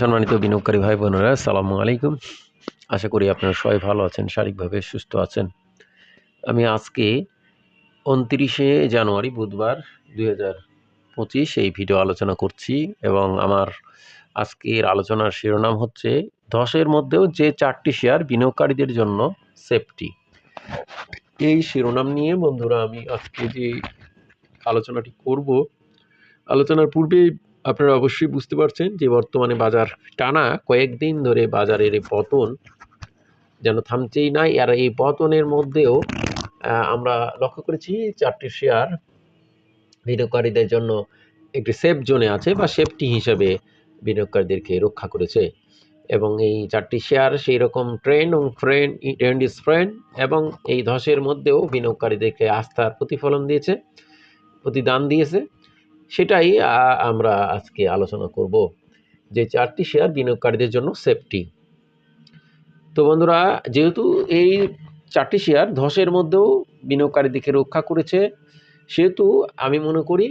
সম্মানিত বিনিয়োগকারী ভাই বোনেরা সালামু আলাইকুম। আশা করি আপনারা সবাই ভালো আছেন, শারীরিকভাবে সুস্থ আছেন। আমি আজকে উনত্রিশে জানুয়ারি বুধবার দুই হাজার পঁচিশ এই ভিডিও আলোচনা করছি এবং আমার আজকের আলোচনার শিরোনাম হচ্ছে, দশের মধ্যেও যে চারটি শেয়ার বিনিয়োগকারীদের জন্য সেফটি। এই শিরোনাম নিয়ে বন্ধুরা, আমি আজকে যে আলোচনাটি করব, আলোচনার পূর্বে আপনারা অবশ্যই বুঝতে পারছেন যে বর্তমানে বাজার টানা কয়েকদিন ধরে বাজারের এই পতন যেন থামছেই নাই। আর এই পতনের মধ্যেও আমরা লক্ষ্য করেছি চারটি শেয়ার বিনিয়োগকারীদের জন্য একটি সেফ জোনে আছে বা সেফটি হিসেবে বিনিয়োগকারীদেরকে রক্ষা করেছে। এবং এই চারটি শেয়ার সেই রকম ট্রেন্ড এবং ফ্রেন্ড ট্রেন্ড ইজ ফ্রেন্ড এবং এই ধসের মধ্যেও বিনিয়োগকারীদেরকে আস্থার প্রতিফলন দিয়েছে, প্রতিদান দিয়েছে। সেটাই আমরা আজকে আলোচনা করব যে চারটি শেয়ার বিনিয়োগকারীদের জন্য সেফটি তো বন্ধুরা, যেহেতু এই চারটি শেয়ার ধসের মধ্যেও বিনিয়োগকারীদেরকে রক্ষা করেছে, সেহেতু আমি মনে করি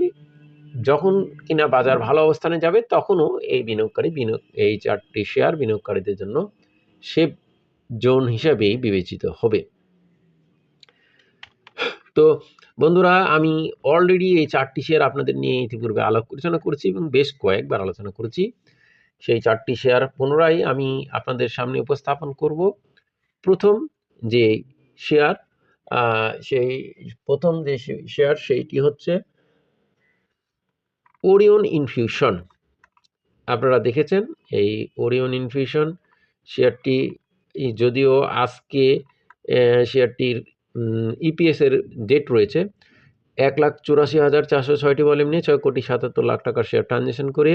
যখন কিনা বাজার ভালো অবস্থানে যাবে, তখনও এই বিনিয়োগকারী বিনিয়োগ, এই চারটি শেয়ার বিনিয়োগকারীদের জন্য সেফ জোন হিসাবেই বিবেচিত হবে। তো বন্ধুরা, আমি অলরেডি এই চারটি শেয়ার আপনাদের নিয়ে ইতিপূর্বে আলোচনা করেছি এবং বেশ কয়েকবার আলোচনা করেছি। সেই চারটি শেয়ার পুনরায় আমি আপনাদের সামনে উপস্থাপন করব। প্রথম যে শেয়ার সেই প্রথম যে শেয়ার সেইটি হচ্ছে ওরিয়ন ইনফিউশন আপনারা দেখেছেন এই ওরিয়ন ইনফিউশন শেয়ারটি যদিও আজকে শেয়ারটির ইপিএস এর ডেট রয়েছে। এক লাখ চুরাশি হাজার চারশো ছয়টি ভলিউম নিয়ে ছয় কোটি সাতাত্তর লাখ টাকার শেয়ার ট্রানজ্যাকশন করে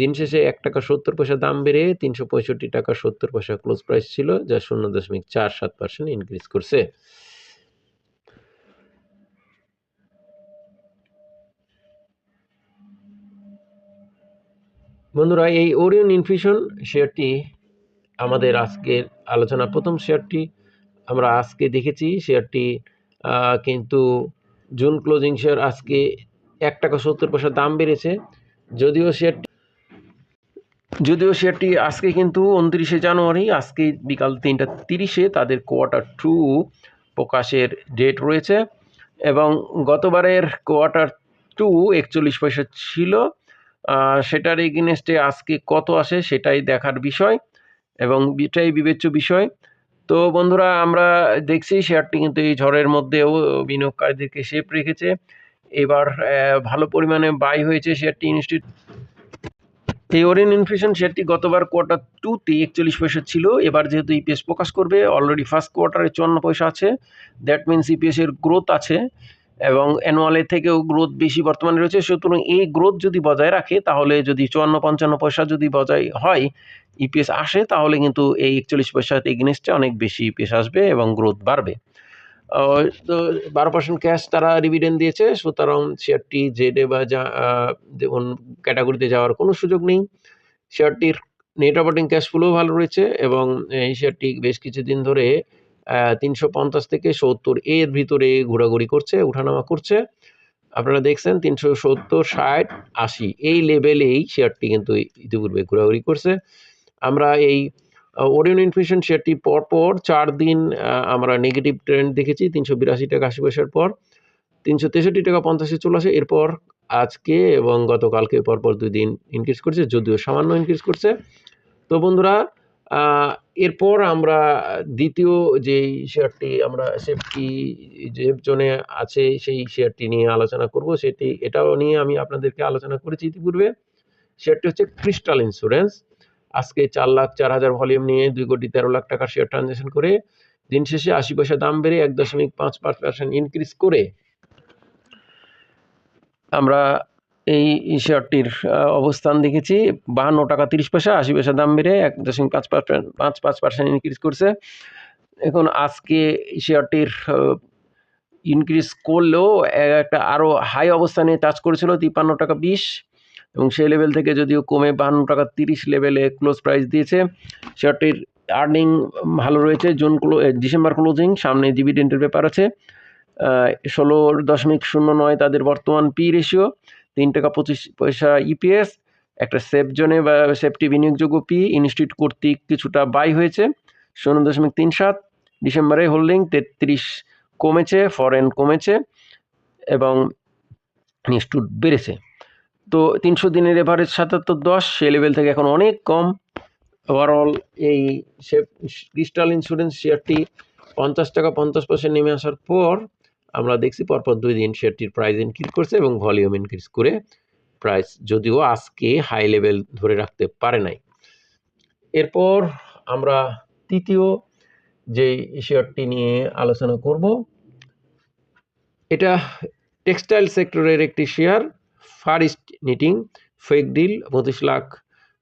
দিন শেষে এক টাকা সত্তর পয়সা দাম বেড়ে তিনশো পঁয়ষট্টি টাকা সত্তর পয়সা ক্লোজ প্রাইস ছিল, যা শূন্য দশমিক চার সাত পার্সেন্ট ইনক্রিজ করছে। বন্ধুরা, এই ওরিয়ন ইনফিউশন শেয়ারটি আমাদের আজকের আলোচনা প্রথম শেয়ারটি আমরা আজকে দেখেছি শেয়ারটি কিন্তু জুন ক্লোজিং শেয়ার আজকে এক টাকা সত্তর পয়সা দাম বেড়েছে। যদিও শেয়ারটি যদিও শেয়ারটি আজকে কিন্তু উনত্রিশে জানুয়ারি আজকে বিকাল তিনটা তিরিশে তাদের কোয়ার্টার টু প্রকাশের ডেট রয়েছে এবং গতবারের কোয়ার্টার টু একচল্লিশ পয়সা ছিল। সেটার এগেনস্টে আজকে কত আসে সেটাই দেখার বিষয় এবং এটাই বিবেচ্য বিষয়। তো বন্ধুরা, আমরা দেখছি শেয়ারটি কিন্তু এই ঝড়ের মধ্যেও বিনিয়োগকারীদেরকে শেপ রেখেছে। এবার ভালো পরিমাণে বাই হয়েছে শেয়ারটি ইনস্টিটিউট এই ওরিয়ন ইনফ্লেশন শেয়ারটি গতবার কোয়ার্টার টুতে একচল্লিশ পয়সা ছিল। এবার যেহেতু ইপিএস প্রকাশ করবে অলরেডি ফার্স্ট কোয়ার্টারে চুয়ান্ন পয়সা আছে। দ্যাট মিনস ইপিএস এর গ্রোথ আছে এবং অ্যানুয়ালের থেকেও গ্রোথ বেশি বর্তমানে রয়েছে। সুতরাং এই গ্রোথ যদি বজায় রাখে, তাহলে যদি চুয়ান্ন পঞ্চান্ন পয়সা যদি বজায় হয় ইপিএস আসে, তাহলে কিন্তু এই একচল্লিশ পয়সার এগেনস্টে অনেক বেশি ইপিএস আসবে এবং গ্রোথ বাড়বে। তো বারো পার্সেন্ট ক্যাশ তারা ডিভিডেন্ড দিয়েছে, সুতরাং শেয়ারটি জেডে বা যা যেমন ক্যাটাগরিতে যাওয়ার কোনো সুযোগ নেই। শেয়ারটির নেট অপারেটিং ক্যাশ ফ্লো ভালো রয়েছে এবং এই শেয়ারটি বেশ কিছুদিন ধরে তিনশো পঞ্চাশ থেকে সত্তর এর ভিতরে ঘোরাঘুরি করছে, ওঠানামা করছে। আপনারা দেখছেন তিনশো সত্তর, ষাট, আশি, এই লেভেলেই শেয়ারটি কিন্তু ইতিপূর্বে ঘোরাঘুরি করছে। আমরা এই ওরিয়ন ইনফ্লেশন শেয়ারটি পরপর চার দিন আমরা নেগেটিভ ট্রেন্ড দেখেছি, তিনশো বিরাশি টাকা আশি পয়সার পর, তিনশো তেষট্টি টাকা পঞ্চাশে চলে আসে, এরপর আজকে এবং গতকালকে পরপর দুই দিন ইনক্রিজ করছে, যদিও সামান্য ইনক্রিজ করছে। তো বন্ধুরা এরপর আমরা দ্বিতীয় যেই শেয়ারটি আমরা সেফটি যে জোনে আছে, সেই শেয়ারটি নিয়ে আলোচনা করব। সেটি, এটাও নিয়ে আমি আপনাদেরকে আলোচনা করেছি ইতিপূর্বে। শেয়ারটি হচ্ছে ক্রিস্টাল ইন্স্যুরেন্স আজকে চার লাখ চার হাজার ভলিউম নিয়ে দুই কোটি তেরো লাখ টাকার শেয়ার ট্রানজ্যাকশন করে দিন শেষে আশি পয়সা দাম বেড়ে এক দশমিক পাঁচ পাঁচ পার্সেন্ট ইনক্রিজ করে আমরা এই শেয়ারটির অবস্থান দেখেছি। বাহান্ন টাকা তিরিশ পয়সা, আশি পয়সা দাম বেড়ে এক দশমিক পাঁচ পার্সেন্ট পাঁচ পাঁচ পার্সেন্ট ইনক্রিজ করছে। এখন আজকে শেয়ারটির ইনক্রিজ করলেও একটা আরও হাই অবস্থানে টাচ করেছিল, তিপ্পান্ন টাকা বিশ। এবং সেই লেভেল থেকে যদিও কমে বাহান্ন টাকা তিরিশ লেভেলে ক্লোজ প্রাইস দিয়েছে শেয়ারটির আর্নিং ভালো রয়েছে জুন ক্লো ডিসেম্বর ক্লোজিং সামনে ডিভিডেন্টের ব্যাপার আছে। ষোলো দশমিক শূন্য নয় তাদের বর্তমান পি রেশিও তিন টাকা পঁচিশ পয়সা ইপিএস একটা সেফ জোনে বা সেফটি বিনিয়োগযোগ্য পি ইনস্টিটিউট কর্তৃক কিছুটা বাই হয়েছে শূন্য দশমিক তিন সাত ডিসেম্বরে হোল্ডিং তেত্রিশ কমেছে ফরেন কমেছে এবং ইনস্টিটিউট বেড়েছে। তো তিনশো দিনের এভারেজ সাতাত্তর দশ সে লেভেল থেকে এখন অনেক কম। ওভারঅল এই ক্রিস্টাল ইন্স্যুরেন্স শেয়ারটি পঞ্চাশ টাকা পঞ্চাশ পার্সেন্ট নেমে আসার পর আমরা দেখছি পরপর দুই দিন শেয়ারটির প্রাইস ইনক্রিজ করছে এবং ভলিউম ইনক্রিজ করে প্রাইস যদিও আজকে হাই লেভেল ধরে রাখতে পারে নাই। এরপর আমরা তৃতীয় যে শেয়ারটি নিয়ে আলোচনা করব, এটা টেক্সটাইল সেক্টরের একটি শেয়ার ফার ইস্ট নিটিং ফেক ডিল পঁচিশ লাখ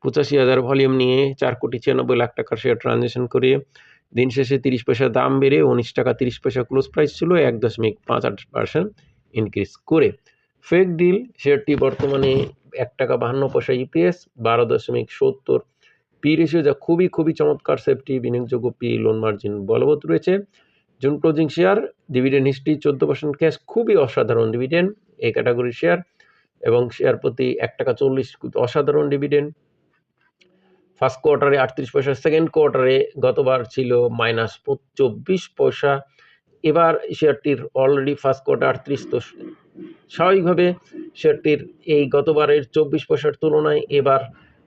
পঁচাশি হাজার ভলিউম নিয়ে চার কোটি ছিয়ানব্বই লাখ টাকার শেয়ার ট্রানজ্যাকশন করে দিন শেষে তিরিশ পয়সা দাম বেড়ে উনিশ টাকা তিরিশ পয়সা ক্লোজ প্রাইস ছিল এক দশমিক পাঁচ আট পার্সেন্ট ইনক্রিজ করে। ফেক ডিল শেয়ারটি বর্তমানে এক টাকা বাহান্ন পয়সা ইপিএস বারো দশমিক সত্তর পি রেশিও যা খুবই খুবই চমৎকার সেফটি বিনিয়োগযোগ্য পি লোন মার্জিন বলবৎ রয়েছে। June closing share dividend history চোদ্দ পার্সেন্ট ক্যাশ খুবই অসাধারণ ডিভিডেন্ড এই ক্যাটাগরির শেয়ার এবং শেয়ার প্রতি এক টাকা চল্লিশ অসাধারণ ডিভিডেন্ড ফার্স্ট কোয়ার্টারে আটত্রিশ পয়সা সেকেন্ড কোয়ার্টারে গতবার ছিল মাইনাস চব্বিশ পয়সা। এবার শেয়ারটির অলরেডি ফার্স্ট কোয়ার্টার আটত্রিশ, তো স্বাভাবিকভাবে শেয়ারটির এই গতবারের চব্বিশ পয়সার তুলনায় এবার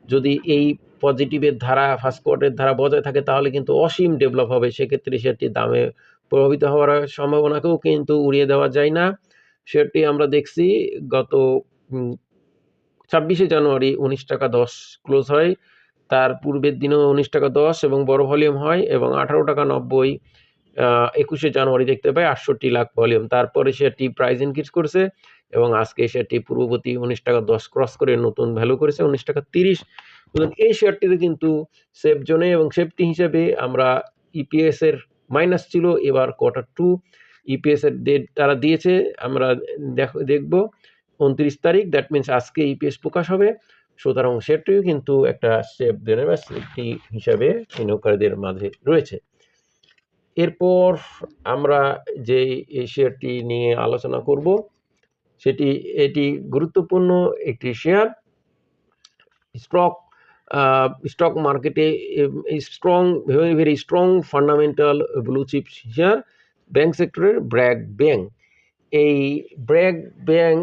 যদি এই পজিটিভের ধারা ফার্স্ট কোয়ার্টারের ধারা বজায় থাকে, তাহলে কিন্তু অসীম ডেভেলপ হবে। সেক্ষেত্রে শেয়ারটির দামে প্রভাবিত হওয়ার সম্ভাবনাকেও কিন্তু উড়িয়ে দেওয়া যায় না। শেয়ারটি আমরা দেখছি গত ছাব্বিশে জানুয়ারি উনিশ টাকা দশ ক্লোজ হয়। তার পূর্বের দিনেও উনিশ টাকা দশ এবং বড় ভলিউম হয় এবং আঠারো টাকা নব্বই একুশে জানুয়ারি দেখতে পাই আটষট্টি লাখ ভলিউম। তারপরে শেয়ারটি প্রাইস ইনক্রিজ করেছে এবং আজকে শেয়ারটি পূর্ববর্তী উনিশ টাকা দশ ক্রস করে নতুন ভ্যালু করেছে উনিশ টাকা তিরিশ। এই শেয়ারটিতে কিন্তু সেফ জোনে এবং সেফটি হিসেবে আমরা ইপিএস এর মাইনাস ছিল, এবার কোয়ার্টার টু ইপিএস এর ডেট তারা দিয়েছে। আমরা দেখ, দেখব। উনত্রিশ তারিখ দ্যাট মিনস আজকে ইপিএস প্রকাশ হবে। সুতরাং সেটিও কিন্তু একটা সেফ জোনের বা সেফটি হিসাবে বিনিয়োগকারীদের মাঝে রয়েছে। এরপর আমরা যে এই শেয়ারটি নিয়ে আলোচনা করব, সেটি, এটি গুরুত্বপূর্ণ একটি শেয়ার স্টক স্টক মার্কেটে strong very very strong fundamental blue chip share bank সেক্টরের ব্র্যাক ব্যাংক এই ব্র্যাক ব্যাংক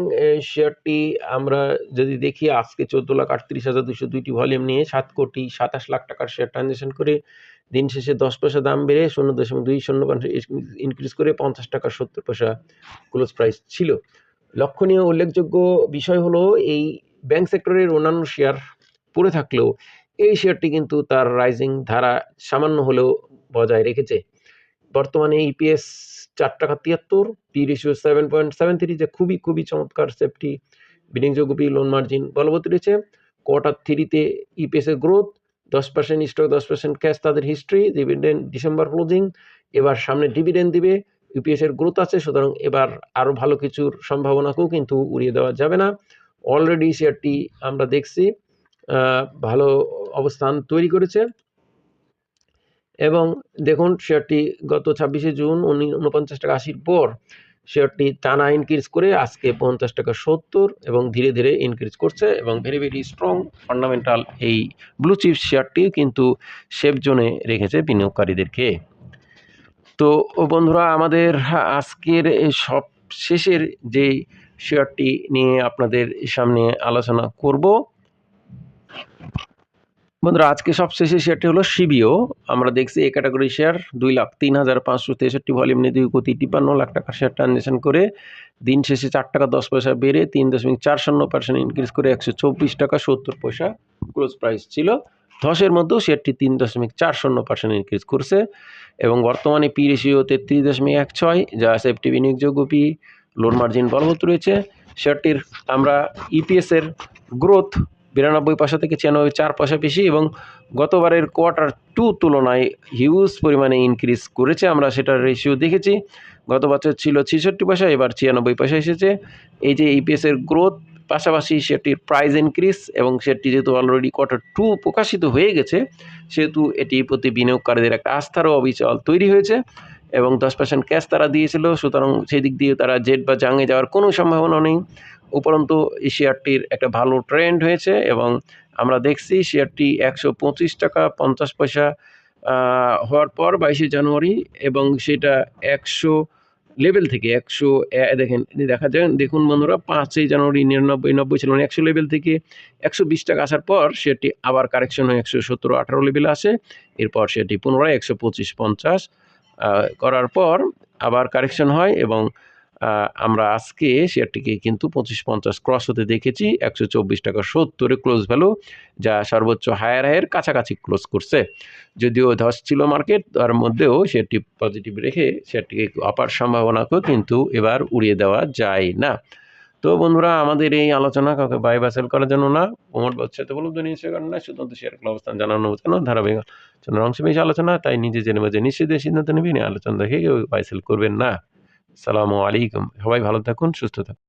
শেয়ারটি আমরা যদি দেখি, আজকে চোদ্দ লাখ আটত্রিশ হাজার দুশো দুইটি ভলিউম নিয়ে সাত কোটি সাতাশ লাখ টাকার শেয়ার ট্রানজ্যাকশন করে দিন শেষে দশ পয়সা দাম বেড়ে শূন্য দশমিক দুই শূন্য ইনক্রিজ করে পঞ্চাশ টাকা সত্তর পয়সা ক্লোজ প্রাইস ছিল। লক্ষণীয় উল্লেখযোগ্য বিষয় হলো, এই ব্যাংক সেক্টরের অন্যান্য শেয়ার পড়ে থাকলেও এই শেয়ারটি কিন্তু তার রাইজিং ধারা সামান্য হলেও বজায় রেখেছে। বর্তমানে ইপিএস চার টাকা তিয়াত্তর P ratio seven point seven three যে খুবই খুবই চমৎকার সেফটি বিনিয়োগযোগ্য পি লোন মার্জিন বলবৎ রয়েছে। কোয়ার্টার থ্রিতে ইপিএসের গ্রোথ দশ পার্সেন্ট স্টক দশ পার্সেন্ট ক্যাশ তাদের হিস্ট্রি ডিভিডেন্ড ডিসেম্বর ক্লোজিং এবার সামনে ডিভিডেন্ড দিবে ইউপিএসের গ্রোথ আছে, সুতরাং এবার আরও ভালো কিছুর সম্ভাবনাকেও কিন্তু উড়িয়ে দেওয়া যাবে না। অলরেডি শেয়ারটি আমরা দেখছি ভালো অবস্থান তৈরি করেছে। এবং দেখুন শেয়ারটি গত ছাব্বিশে জুন উনি উনপঞ্চাশ টাকা আশির পর শেয়ারটি টানা ইনক্রিজ করে আজকে পঞ্চাশ টাকা সত্তর এবং ধীরে ধীরে ইনক্রিজ করছে এবং ভেরি ভেরি স্ট্রং ফান্ডামেন্টাল এই ব্লু চিপ শেয়ারটি কিন্তু সেফ জোনে রেখেছে বিনিয়োগকারীদেরকে তো বন্ধুরা, আমাদের আজকের সব শেষের যে শেয়ারটি নিয়ে আপনাদের সামনে আলোচনা করব। বন্ধুরা, আজকে সবশেষে শেয়ারটি হলো সিবিও। আমরা দেখছি এ ক্যাটাগরি শেয়ার দুই লাখ তিন হাজার পাঁচশো তেষট্টি ভলিউম নিয়ে দুই কোটি তিপ্পান্ন লাখ টাকার শেয়ার ট্রানজেকশন করে দিন শেষে চার টাকা দশ পয়সা বেড়ে তিন দশমিক চার শূন্য পার্সেন্ট ইনক্রিজ করে একশো চব্বিশ টাকা সত্তর পয়সা ক্লোজ প্রাইস ছিল। ধসের মধ্যেও শেয়ারটি তিন দশমিক চার শূন্য পার্সেন্ট ইনক্রিজ করছে এবং বর্তমানে পি রেশিও তেত্রিশ দশমিক এক ছয়, যা সেফটি বিনিয়োগযোগ্য পি লোন মার্জিন বলবৎ রয়েছে। শেয়ারটির আমরা ইপিএসের গ্রোথ বিরানব্বই পয়সা থেকে ছিয়ানব্বই চার পয়সা বেশি এবং গতবারের কোয়ার্টার টু তুলনায় হিউজ পরিমাণে ইনক্রিজ করেছে। আমরা সেটার রেশিও দেখেছি। গত বছর ছিল ছেষট্টি পয়সা, এবার ছিয়ানব্বই পয়সা এসেছে। এই যে ইপিএসের গ্রোথ পাশাপাশি সেটির প্রাইস ইনক্রিজ এবং সেটি যেহেতু অলরেডি কোয়ার্টার টু প্রকাশিত হয়ে গেছে, সেহেতু এটি প্রতি বিনিয়োগকারীদের একটা আস্থারও অবিচল তৈরি হয়েছে এবং দশ পার্সেন্ট ক্যাশ তারা দিয়েছিল। সুতরাং সেই দিক দিয়ে তারা জেট বা জাঙে যাওয়ার কোনো সম্ভাবনা নেই। উপরন্তু এই শেয়ারটির একটা ভালো ট্রেন্ড হয়েছে এবং আমরা দেখছি শেয়ারটি একশো পঁচিশ টাকা পঞ্চাশ পয়সা হওয়ার পর বাইশে জানুয়ারি এবং সেটা একশো লেভেল থেকে একশো দেখেন দেখা যায়, দেখুন বন্ধুরা, পাঁচই জানুয়ারি নিরানব্বই, নব্বই ছিল একশো লেভেল থেকে একশো বিশ টাকা আসার পর সেটি আবার কারেকশন হয়ে একশো সতেরো, আঠারো লেভেলে আসে। এরপর সেটি পুনরায় একশো পঁচিশ, পঞ্চাশ করার পর আবার কারেকশন হয় এবং আমরা আজকে শেয়ারটিকে কিন্তু পঁচিশ পঞ্চাশ ক্রস হতে দেখেছি, একশো চব্বিশ টাকা সত্তরে ক্লোজ ভ্যালু যা সর্বোচ্চ হায়ার হায়ের কাছাকাছি ক্লোজ করছে। যদিও ধস ছিল মার্কেট তার মধ্যেও শেয়ারটি পজিটিভ রেখে শেয়ারটিকে আপার সম্ভাবনাকেও কিন্তু এবার উড়িয়ে দেওয়া যায় না। তো বন্ধুরা, আমাদের এই আলোচনা কাউকে বাই বা সেল করার জন্য না বা উৎসাহিত উপলব্ধ নিশ্চয় কারণ না শুধুমাত্র শেয়ার অবস্থান জানানো কেন ধারাবাহিক আলোচনার অংশ বেশি আলোচনা, তাই নিজে জেনে বুঝে নিশ্চিত সিদ্ধান্ত নেবেন আলোচনা দেখে কেউ বাই সেল করবেন না। সালামু আলাইকুম। সবাই ভালো থাকুন সুস্থ থাকুন।